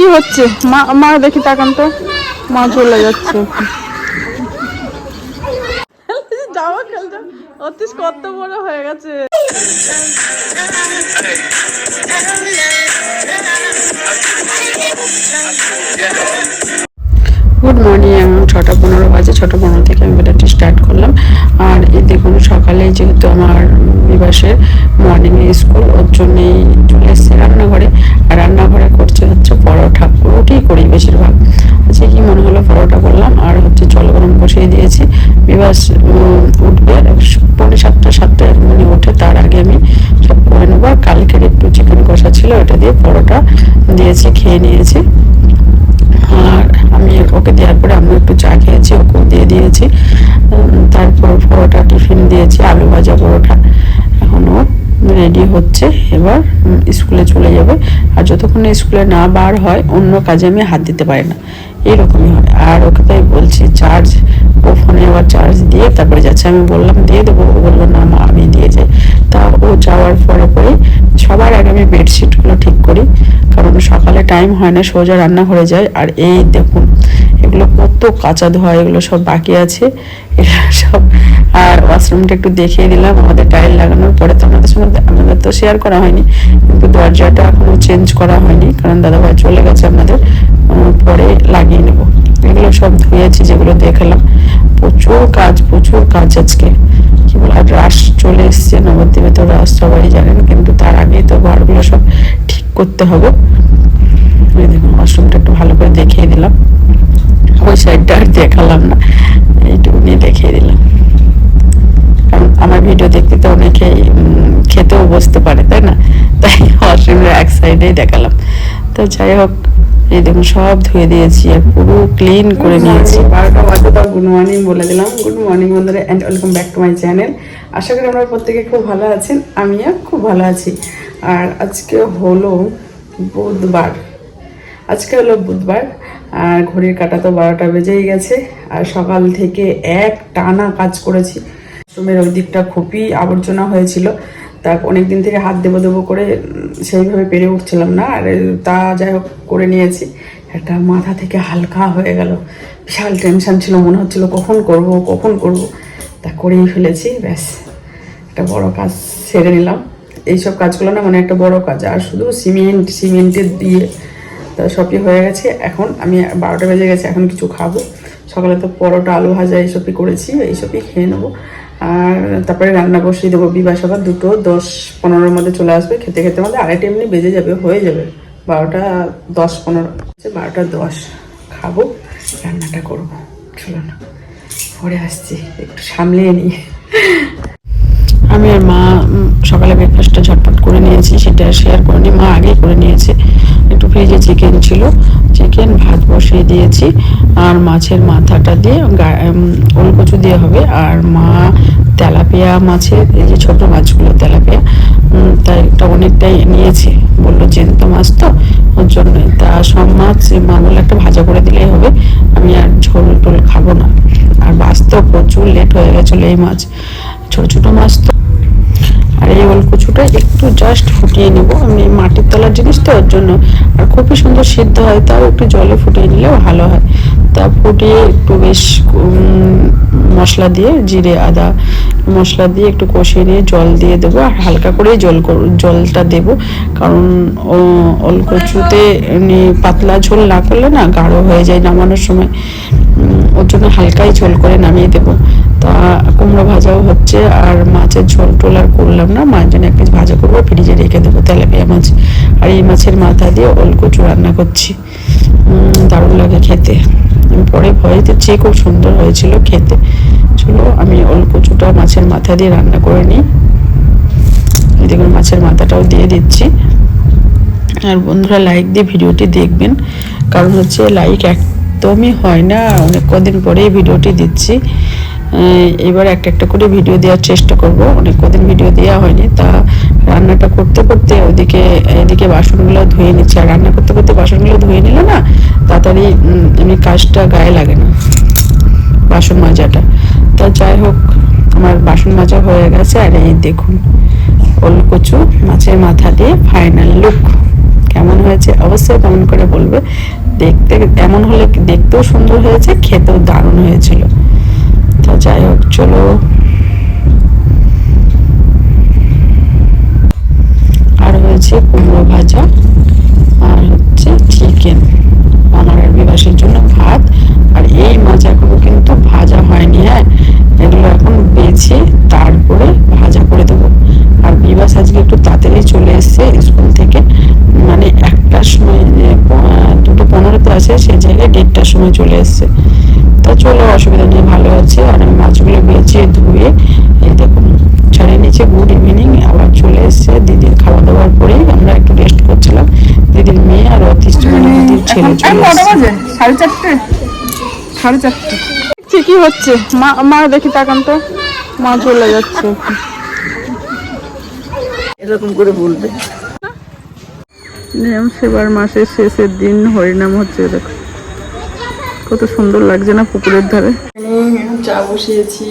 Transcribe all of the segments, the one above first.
কি হচ্ছে? মা মা দেখি তাকান তো। মা চলে যাচ্ছে। যাওয়া খেলতে। অতিশ কত বড় হয়ে গেছে। গুড মর্নিং ছটা ছটা পনেরো থেকে আমি ভিডিওটি স্টার্ট করলাম। আর এই দেখুন, সকালে যেহেতু আমার বিবাসের মর্নিং স্কুল ওর জন্যেই চলে এসেছি রান্নাঘরে। আর রান্নাঘরে করছে হচ্ছে পরোটা। পুরোটাই করি বেশিরভাগ। আজকে কি মনে হলো পরোটা করলাম? আর হচ্ছে জল গরম বসিয়ে দিয়েছি। বিবাস উঠবে পৌনে সাতটা সাতটা মানে ওঠে তার আগে আমি সব করে নেব। আর কালকের একটু চিকেন কষা ছিল, ওটা দিয়ে পরোটা দিয়েছি, খেয়ে নিয়েছি। আর আমি ওকে দেওয়ার পরে আমি একটু চা খেয়েছি, ওকেও দিয়ে দিয়েছি। তারপর পরোটা, টিফিন দিয়েছি, আলু ভাজা পরোটা। এখনও রেডি হচ্ছে, এবার স্কুলে চলে যাবে। আর যতক্ষণ স্কুলে না বার হয়, অন্য কাজে আমি হাত দিতে পারি না। এইরকমই হয়। আর ওকে তাই বলছি, চার্জ, ও ফোনে আবার চার্জ দিয়ে তারপরে যাচ্ছে। আমি বললাম, দিয়ে দেবো। ও বলল, না মা, আমি দিয়ে যাই। তা ও যাওয়ার পরে পরে সবার আগে আমি বেডশিটগুলো ঠিক করি, কারণ সকালে টাইম হয় না, সোজা রান্নাঘরে যায় আর এই দেখুন, এগুলো কত কাঁচা ধোয়া, এগুলো সব বাকি আছে। এগুলো সব, আর ওয়াশরুমটা একটু দেখিয়ে দিলাম, আমাদের টাইল লাগানোর পরে তো আমাদের সঙ্গে, আমাদের তো শেয়ার করা হয়নি, কিন্তু দরজাটা এখনও চেঞ্জ করা হয়নি, কারণ দাদাভাই চলে গেছে আমাদের। পরে পরে লাগিয়ে নেব। এগুলো সব ধুয়েছি যেগুলো দেখালাম। প্রচুর কাজ প্রচুর কাজ আজকে। কি বলে আর রাস চলে এসছে, নবদ্বীপে তো রাস সবাই জানেন, কিন্তু তার আগেই তো ঘরগুলো সব ঠিক করতে হবে। দেখুন ওয়াশরুমটা একটু ভালো করে দেখিয়ে দিলাম। ওই সাইডটা আর দেখালাম না, এইটুকুনি দেখিয়ে দিলাম। কারণ আমার ভিডিও দেখতে তো অনেকেই খেতেও বসতে পারে, তাই না? তাই ওয়াশরুমের এক সাইডেই দেখালাম। তো যাই হোক এই দেখুন, সব ধুয়ে দিয়েছি, আর পুরো ক্লিন করে নিয়েছি। বারোটা বাজে তাও গুড মর্নিং বলে দিলাম। গুড মর্নিং বন্ধুরা and welcome back to my channel আশা করি আমরা প্রত্যেকে খুব ভালো আছেন, আমিও খুব ভালো আছি। আর আজকে হলো বুধবার। আজকে হলো বুধবার, আর ঘড়ির কাটা তো বারোটা বেজেই গেছে, আর সকাল থেকে এক টানা কাজ করেছি। আশ্রমের ওই দিকটা খুবই আবর্জনা হয়েছিল তা অনেক দিন থেকে হাত দেবো দেবো করে সেইভাবে পেরে উঠছিলাম না, আর তা যাই হোক করে নিয়েছি। একটা মাথা থেকে হালকা হয়ে গেল। বিশাল টেনশান ছিল, মনে হচ্ছিল কখন করব কখন করব। তা করেই ফেলেছি, ব্যাস। একটা বড় কাজ সেরে নিলাম। এইসব কাজগুলো না মানে একটা বড় কাজ, আর শুধু সিমেন্ট, সিমেন্টের দিয়ে তা সবই হয়ে গেছে। এখন আমি বারোটা বেজে গেছে, এখন কিছু খাব। সকালে তো পরোটা, আলু ভাজা, এইসবই করেছি, এইসবই খেয়ে নেব। আর তারপরে রান্না বসিয়ে দেবো বিবাস আবার দুটো, দশ পনেরোর মধ্যে চলে আসবে, খেতে খেতে মধ্যে আড়াইটা এমনি বেজে যাবে, হয়ে যাবে। বারোটা দশ পনেরো বারোটা দশ। খাব, রান্নাটা করব, চলো না। পরে আসছি, একটু সামলিয়ে নিই আমি আর মা সকালে ব্রেকফাস্টটা ঝটপট করে নিয়েছি, সেটা শেয়ার করিনি, মা আগেই করে নিয়েছে। একটু ফ্রিজে চিকেন ছিল চিকেন ভাত বসিয়ে দিয়েছি, আর মাছের মাথাটা দিয়ে ওলকচু দিয়ে হবে, আর মা তেলাপিয়া মাছের এই যে ছোট মাছগুলো তেলাপিয়া তাই এটা অনেকটাই নিয়েছে। বলল, জেন্ত মাছ তো, ওর জন্য তা সব মাছ মা বলল একটা ভাজা করে দিলেই হবে, আমি আর ঝোল টোল খাব না। আর মাছ তো প্রচুর লেট হয়ে গেছিল এই মাছ। ছোট ছোট মাছ তো এই একটু জাস্ট ফুটিয়ে নেব। আমি মাটির তলার জিনিস তো, ওর জন্য। আর খুবই সুন্দর সিদ্ধ হয়, তাও একটু জলে ফুটিয়ে নিলেও ভালো হয়। তা ফুটিয়ে একটু বেশ মশলা দিয়ে, জিরে, আদা মশলা দিয়ে একটু কষিয়ে নিয়ে জল দিয়ে দেবো। আর হালকা করেই জল জলটা দেব। কারণ এমনি পাতলা ঝোল না করলে না গাঢ় হয়ে যায় নামানোর সময়। ওর জন্য হালকাই ঝোল করে নামিয়ে দেবো। তা কুমড়ো ভাজাও হচ্ছে, আর মাছের ঝোল টোল আর করলাম না। মাছ জন্য এক পিস ভাজা করব, ফ্রিজে রেখে দেবো তেলাপিয়া মাছ। আর এই মাছের মাথা দিয়ে ওলকচু রান্না করছি। দারুণ লাগে খেতে। পরে ভয়ে চেয়ে খুব সুন্দর হয়েছিল খেতে। চলো, আমি ওলকচুটা মাছের মাথা দিয়ে রান্না করে নিই। দেখুন, মাছের মাথাটাও দিয়ে দিচ্ছি। আর বন্ধুরা লাইক দিয়ে ভিডিওটি দেখবেন। কারণ হচ্ছে লাইক একদমই হয় না। অনেক কদিন পরেই ভিডিওটি দিচ্ছি। এবার একটা একটা করে ভিডিও দেওয়ার চেষ্টা করব। অনেক কদিন ভিডিও দেওয়া হয়নি। তা রান্নাটা করতে করতে ওদিকে, এদিকে বাসনগুলো ধুয়ে নিচ্ছে। আর রান্না করতে করতে বাসনগুলো ধুয়ে নিলে না, তাড়াতাড়ি এমনি কাজটা গায়ে লাগে না, বাসন মাজাটা। তা যাই হোক, আমার বাসন মাজা হয়ে গেছে। আর এই দেখুন, ওলকচু মাছের মাথা দিয়ে ফাইনাল লুক কেমন হয়েছে? অবশ্যই কমেন্ট করে বলবে। দেখতে এমন হলে, দেখতেও সুন্দর হয়েছে, খেতেও দারুণ হয়েছিল। তো যাই হোক, চলো। আর হয়েছে কুমড়ো ভাজা, আর হচ্ছে চিকেন আমার বিবাসের জন্য ভাত। আর এই মাছ কিন্তু ভাজা হয়নি হ্যাঁ? এগুলো এখন বেছে তারপরে ভাজা করে দেবো। আর বিবাস আজকে একটু তাড়াতাড়ি চলে এসছে স্কুল থেকে। মানে একটার সময় দুটো পনেরোতে আছে সেই জায়গায় দেড়টার সময় চলে এসছে। তা চলো, অসুবিধা নেই। ভালো আছে আর আমি মাছগুলো বেছে ধুয়ে এই দেখুন ছাড়িয়ে নিচে গুড ইভিনিং আবার চলে এসছে দিদির খাওয়া দাওয়ার পরেই আমরা একটু রেস্ট করছিলাম দিদির মেয়ে আর অতিষ্ঠ মানে দিদির ছেলে সাড়ে চারটে? সাড়ে চারটে। কি কি হচ্ছে। মা মা দেখি তাকান তো। মা চলে যাচ্ছে। এরকম করে বলবে। নিয়ম সেবার মাসের শেষের দিন হরিনাম হচ্ছে দেখো। কত সুন্দর লাগছে না পুকুরের ধারে? চা বসিয়েছি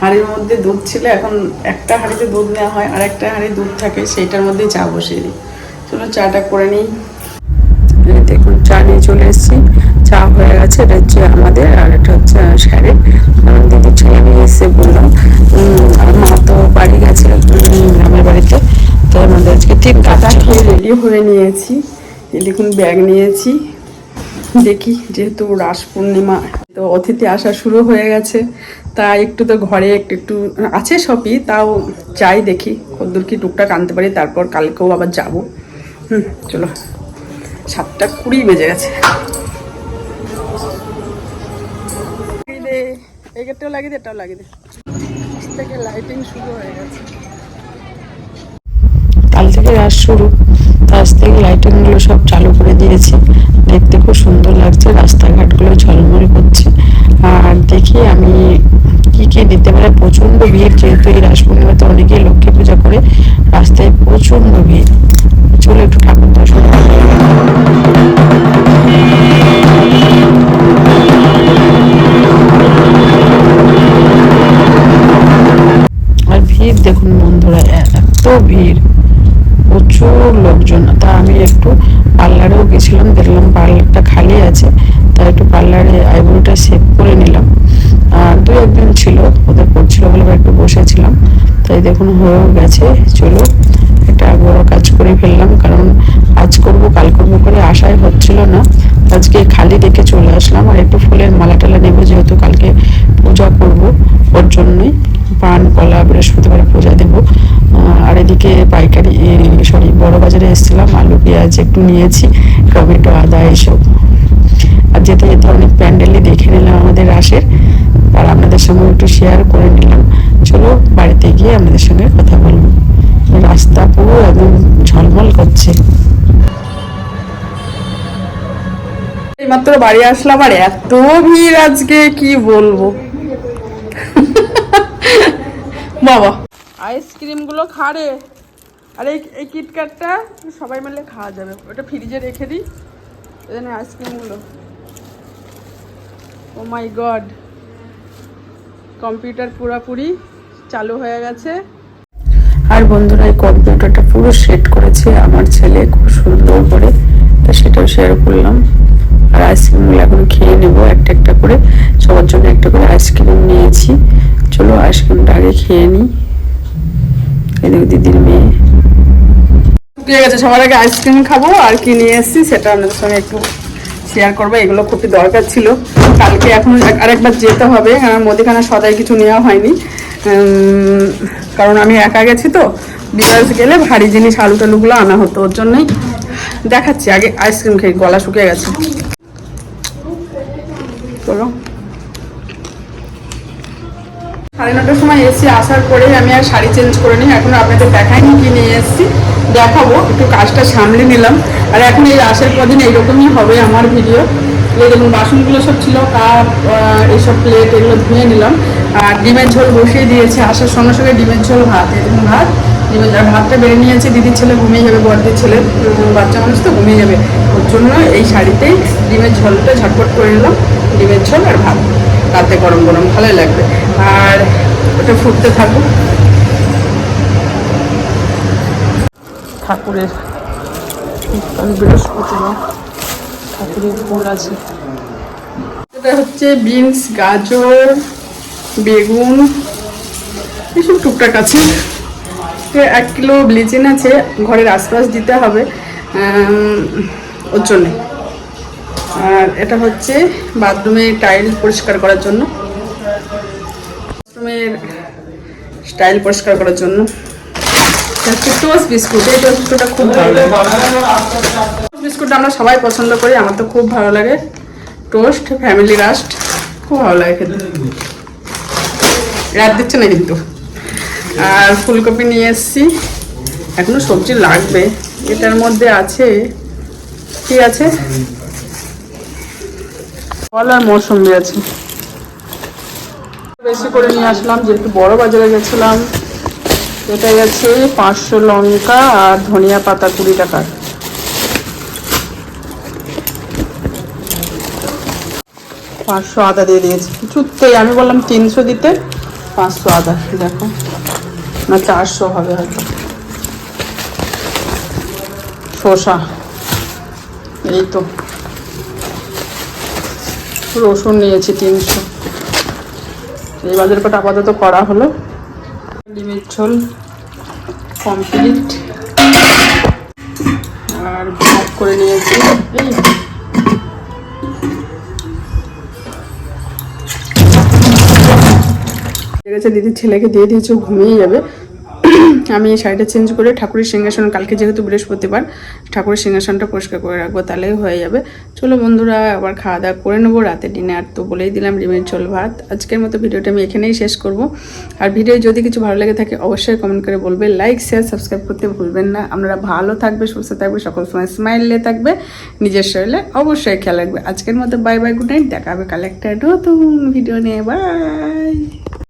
হাঁড়ির মধ্যে দুধ ছিল এখন একটা হাঁড়িতে দুধ নেওয়া হয় আর একটা হাঁড়ি দুধ থাকে সেইটার মধ্যে চা বসিয়ে দিই। চলো চাটা করে নিই। দেখুন চা নিয়ে চলে এসেছি। চা হয়ে গেছে এটা হচ্ছে আমাদের আর এটা হচ্ছে স্যারের। কারণ দিদির ছেলে নিয়ে এসে বললাম উম, আর মা তো বাড়ি গেছে উম, গ্রামের বাড়িতে তো আমাদের আজকে ঠিক কাটা খেয়ে রেডি হয়ে নিয়েছি। এই দেখুন ব্যাগ নিয়েছি। দেখি যেহেতু রাস পূর্ণিমা তো অতিথি আসা শুরু হয়ে গেছে। তা একটু তো ঘরে একটু একটু আছে সবই, তাও চাই দেখি। কদ্দূর কি টুকটাক আনতে পারি, তারপর কালকেও আবার যাব। হুম, চলো। সাতটা কুড়ি বেজে গেছে। লাগিয়ে এই লাগিয়ে দে, এটাও লাগিয়ে দে। থেকে লাইটিং শুরু হয়ে গেছে। থেকে রাস শুরু। আজ থেকে লাইটিংগুলো সব চালু করে দিয়েছি। দেখতে খুব সুন্দর লাগছে, রাস্তাঘাটগুলো ঝলমল করছে। আর দেখি আমি কি কি দিতে পারে। প্রচণ্ড ভিড়, যেহেতু এই রাস পূর্ণিমাতে অনেকেই লক্ষ্মী পূজা করে। রাস্তায় প্রচণ্ড ভিড়। চলো একটু ঠাকুর দর্শন। আর ভিড় দেখুন বন্ধুরা, এত ভিড়। প্রচুর লোকজন, তা আমি একটু পার্লারেও গেছিলাম, দেখলাম পার্লারটা খালি আছে, তা একটু পার্লারে আইব্রোটা সেভ করে নিলাম। দু একদিন ছিল, ওদের করছিল বলে একটু বসেছিলাম তাই দেখুন হয়েও গেছে, চলো একটা বড় কাজ করে ফেললাম, কারণ আজ করব, কাল করব করে আশাই হচ্ছিল না। আজকে খালি দেখে চলে আসলাম, আর একটু ফুলের মালা টালা নেব, যেহেতু কালকে পূজা করব, ওর জন্যই পান, কলা, বৃহস্পতিবার পূজা দেব। আর এদিকে পাইকারি সরি, বড় বাজারে এসেছিলাম, আলু, পেঁয়াজ একটু নিয়েছি, টমেটো, আদা এসব। আর যেতে যেতে অনেক প্যান্ডেলই দেখে নিলাম আমাদের রাসের আর আপনাদের সঙ্গে একটু শেয়ার করে নিলাম। চলো, বাড়িতে গিয়ে আপনাদের সঙ্গে কথা বলব। রাস্তা পুরো একদম ঝলমল করছে। এইমাত্র বাড়ি আসলাম, আর এত ভিড় আজকে, কি বলব? বাবা। আইসক্রিমগুলো খারে আর এই এই কিটক্যাটটা সবাই মিলে খাওয়া যাবে। ওটা ফ্রিজে রেখে দিই। এখানে আইসক্রিমগুলো ও মাই গড কম্পিউটার পুরাপুরি চালু হয়ে গেছে। আর বন্ধুরা, এই কম্পিউটারটা পুরো সেট করেছে। আমার ছেলে খুব সুন্দর করে, তো সেটাও শেয়ার করলাম। আর আইসক্রিমগুলো এখন খেয়ে নেব একটা একটা করে। সবার জন্য একটা করে আইসক্রিম নিয়েছি। চলো আইসক্রিমটা আগে খেয়ে নিই। এদিকে দিদির মেয়ে। শুকিয়ে গেছে, সবার আগে আইসক্রিম খাব আর কি নিয়ে এসেছি সেটা আপনাদের সঙ্গে একটু শেয়ার করব। এগুলো খুবই দরকার ছিল। কালকে এখন আরেকবার যেতে হবে। মুদিখানা সদাই কিছু নেওয়া হয়নি। কারণ আমি একা গেছি তো। বিরাজ গেলে ভারী জিনিস আলু টালুগুলো আনা হতো ওর জন্যই। দেখাচ্ছি, আগে আইসক্রিম খেয়ে গলা শুকিয়ে গেছে। চলো সাড়ে নটার সময় এসি আসার পরে আমি আর শাড়ি চেঞ্জ করে নিই। এখন আপনাদের দেখাইনি কি নিয়ে এসেছি। দেখাবো, একটু কাজটা সামলে নিলাম। আর এখন এই আসার কদিন এইরকমই হবে আমার ভিডিও। এই দেখুন, বাসনগুলো সব ছিল কাপ এইসব প্লেট এগুলো ধুয়ে নিলাম। আর ডিমের ঝোল বসিয়ে দিয়েছি। আসার সঙ্গে সঙ্গে ডিমের ঝোল ভাত দেখুন ভাত। ডিমের ঝোল, ভাতটা বেড়ে নিয়েছে। দিদির ছেলে ঘুমিয়ে যাবে, বড়দির ছেলে বাচ্চা মানুষ তো ঘুমিয়ে যাবে। ওর জন্য এই শাড়িতেই ডিমের ঝোলটা ঝটপট করে নিলাম। ডিমের ঝোল আর ভাত। রাতে গরম গরম ভালোই লাগবে। আর ওটা ফুটতে থাকুক ঠাকুরের বৃহস্পতিবার ঠাকুরের ফুল আছে। এটা হচ্ছে বিনস গাজর বেগুন এসব টুকটাক আছে। এক কিলো ব্লিচিং আছে ঘরের আশপাশ দিতে হবে ওর জন্যে। আর এটা হচ্ছে বাথরুমে টাইল পরিষ্কার করার জন্য। বাথরুমের স্টাইল পরিষ্কার করার জন্য। হচ্ছে টোস্ট বিস্কুট, এই টোস্ট বিস্কুটটা খুব ভালো লাগে। বিস্কুটটা আমরা সবাই পছন্দ করি, আমার তো খুব ভালো লাগে। টোস্ট, ফ্যামিলি রাস্ট, খুব ভালো লাগে খেতে। রাত দিচ্ছে না কিন্তু। আর ফুলকপি নিয়ে এসেছি। এখনও সবজি লাগবে। এটার মধ্যে আছে, কি আছে? ফল আর মৌসুমি আছে। বেশি করে নিয়ে আসলাম, যেহেতু বড় বাজারে গেছিলাম। এটা গেছে পাঁচশো লঙ্কা আর ধনিয়া পাতা কুড়ি টাকার পাঁচশো আদা দিয়ে দিয়েছি। কিছুতেই আমি বললাম তিনশো দিতে, পাঁচশো আদা, দেখো। না, চারশো হবে হয়তো। শসা, এই তো। রসুন নিয়েছি তিনশো। এই বাজার কটা আপাতত করা হলো। ডিমের ঝোল কমপ্লিট আর ভাত করে নিয়েছি। এই। দিদির ছেলেকে দিয়ে দিয়েছে ঘুমিয়ে যাবে। আমি এই শাড়িটা চেঞ্জ করে ঠাকুরের সিংহাসন, কালকে যেহেতু বৃহস্পতিবার, ঠাকুরের সিংহাসনটা পরিষ্কার করে রাখব, তাহলেই হয়ে যাবে। চলো বন্ধুরা, আবার খাওয়া দাওয়া করে নেব, রাতে ডিনার তো বলেই দিলাম ডিমের ঝোল ভাত। আজকের মতো ভিডিওটা আমি এখানেই শেষ করব। আর ভিডিও যদি কিছু ভালো লেগে থাকে, অবশ্যই কমেন্ট করে বলবে। লাইক শেয়ার সাবস্ক্রাইব করতে ভুলবেন না। আপনারা ভালো থাকবে, সুস্থ থাকবে, সকল সময় স্মাইলে থাকবে, নিজের শরীরে অবশ্যই খেয়াল রাখবে। আজকের মতো বাই বাই গুড নাইট দেখা হবে কালে একটা নতুন ভিডিও নিয়ে। বাই